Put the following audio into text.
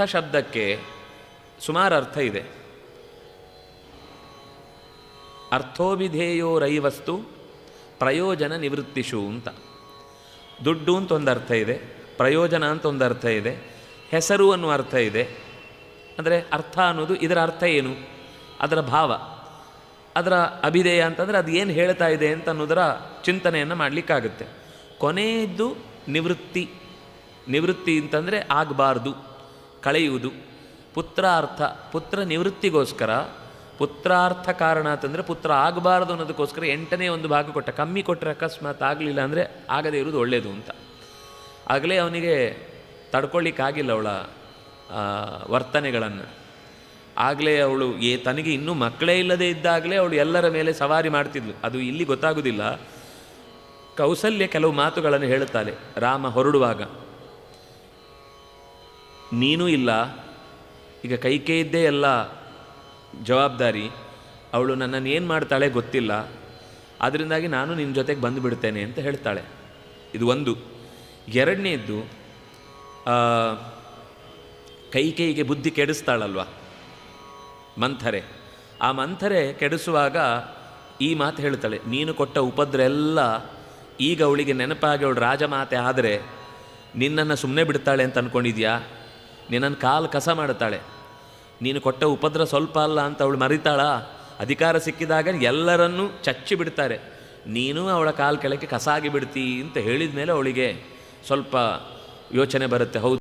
ಅರ್ಥ ಶಬ್ದಕ್ಕೆ ಸುಮಾರು ಅರ್ಥ ಇದೆ. ಅರ್ಥೋವಿಧೇಯೋ ರೈವಸ್ತು ಪ್ರಯೋಜನ ನಿವೃತ್ತಿಷು ಅಂತ. ದುಡ್ಡು ಅಂತ ಒಂದು ಅರ್ಥ ಇದೆ, ಪ್ರಯೋಜನ ಅಂತ ಒಂದು ಅರ್ಥ ಇದೆ, ಹೆಸರು ಅನ್ನುವ ಅರ್ಥ ಇದೆ. ಅಂದರೆ ಅರ್ಥ ಅನ್ನೋದು ಇದರ ಅರ್ಥ ಏನು? ಅದರ ಭಾವ. ಅದರ ಅಭಿಧೇಯ ಅಂತಂದರೆ ಅದು ಏನು ಹೇಳ್ತಾ ಇದೆ ಅಂತ ಅನ್ನೋದರ ಚಿಂತನೆಯನ್ನು ಮಾಡಲಿಕ್ಕಾಗುತ್ತೆ. ಕೊನೆಯದ್ದು ನಿವೃತ್ತಿ. ನಿವೃತ್ತಿ ಅಂತಂದರೆ ಆಗಬಾರ್ದು. ಕಳೆಯುವುದು. ಪುತ್ರಾರ್ಥ, ಪುತ್ರ ನಿವೃತ್ತಿಗೋಸ್ಕರ, ಪುತ್ರಾರ್ಥ ಕಾರಣ ಅಂತಂದರೆ ಪುತ್ರ ಆಗಬಾರ್ದು ಅನ್ನೋದಕ್ಕೋಸ್ಕರ ಎಂಟನೇ ಒಂದು ಭಾಗ ಕೊಟ್ಟ. ಕಮ್ಮಿ ಕೊಟ್ಟರೆ ಅಕಸ್ಮಾತ್ ಆಗಲಿಲ್ಲ ಅಂದರೆ ಆಗದೇ ಇರೋದು ಒಳ್ಳೆಯದು ಅಂತ. ಆಗಲೇ ಅವನಿಗೆ ತಡ್ಕೊಳ್ಳಿಕ್ಕಾಗಿಲ್ಲ ಅವಳ ವರ್ತನೆಗಳನ್ನು. ಆಗಲೇ ಅವಳು ಏ, ತನಗೆ ಇನ್ನೂ ಮಕ್ಕಳೇ ಇಲ್ಲದೆ ಇದ್ದಾಗಲೇ ಅವಳು ಎಲ್ಲರ ಮೇಲೆ ಸವಾರಿ ಮಾಡ್ತಿದ್ಲು. ಅದು ಇಲ್ಲಿ ಗೊತ್ತಾಗೋದಿಲ್ಲ. ಕೌಸಲ್ಯ ಕೆಲವು ಮಾತುಗಳನ್ನು ಹೇಳುತ್ತಾಳೆ ರಾಮ ಹೊರಡುವಾಗ. ನೀನೂ ಇಲ್ಲ. ಈಗ ಕೈಕೇಯಿದ್ದೇ ಎಲ್ಲ ಜವಾಬ್ದಾರಿ. ಅವಳು ನನ್ನನ್ನು ಏನು ಮಾಡ್ತಾಳೆ ಗೊತ್ತಿಲ್ಲ. ಅದರಿಂದಾಗಿ ನಾನು ನಿನ್ನ ಜೊತೆಗೆ ಬಂದುಬಿಡ್ತೇನೆ ಅಂತ ಹೇಳ್ತಾಳೆ. ಇದು ಒಂದು. ಎರಡನೇದ್ದು ಕೈಕೇಯಿಗೆ ಬುದ್ಧಿ ಕೆಡಿಸ್ತಾಳಲ್ವ? ಮಂಥರೆ. ಆ ಮಂಥರೆ ಕೆಡಿಸುವಾಗ ಈ ಮಾತು ಹೇಳ್ತಾಳೆ, ನೀನು ಕೊಟ್ಟ ಉಪದ್ರ ಎಲ್ಲ ಈಗ ಅವಳಿಗೆ ನೆನಪಾಗಿ ಅವಳು ರಾಜಮಾತೆ ಆದರೆ ನಿನ್ನನ್ನು ಸುಮ್ಮನೆ ಬಿಡ್ತಾಳೆ ಅಂತ ಅಂದ್ಕೊಂಡಿದ್ಯಾ ನಿನ್ನನ್ನು ಕಾಲು ಕಸ ಮಾಡುತ್ತಾಳೆ. ನೀನು ಕೊಟ್ಟ ಉಪದ್ರ ಸ್ವಲ್ಪ ಅಲ್ಲ ಅಂತ ಅವಳು ಮರಿತಾಳ? ಅಧಿಕಾರ ಸಿಕ್ಕಿದಾಗ ಎಲ್ಲರನ್ನೂ ಚಚ್ಚಿ ಬಿಡ್ತಾರೆ. ನೀನು ಅವಳ ಕಾಲು ಕೆಳಕ್ಕೆ ಕಸ ಬಿಡ್ತಿ ಅಂತ ಹೇಳಿದ ಮೇಲೆ ಅವಳಿಗೆ ಸ್ವಲ್ಪ ಯೋಚನೆ ಬರುತ್ತೆ. ಹೌದು.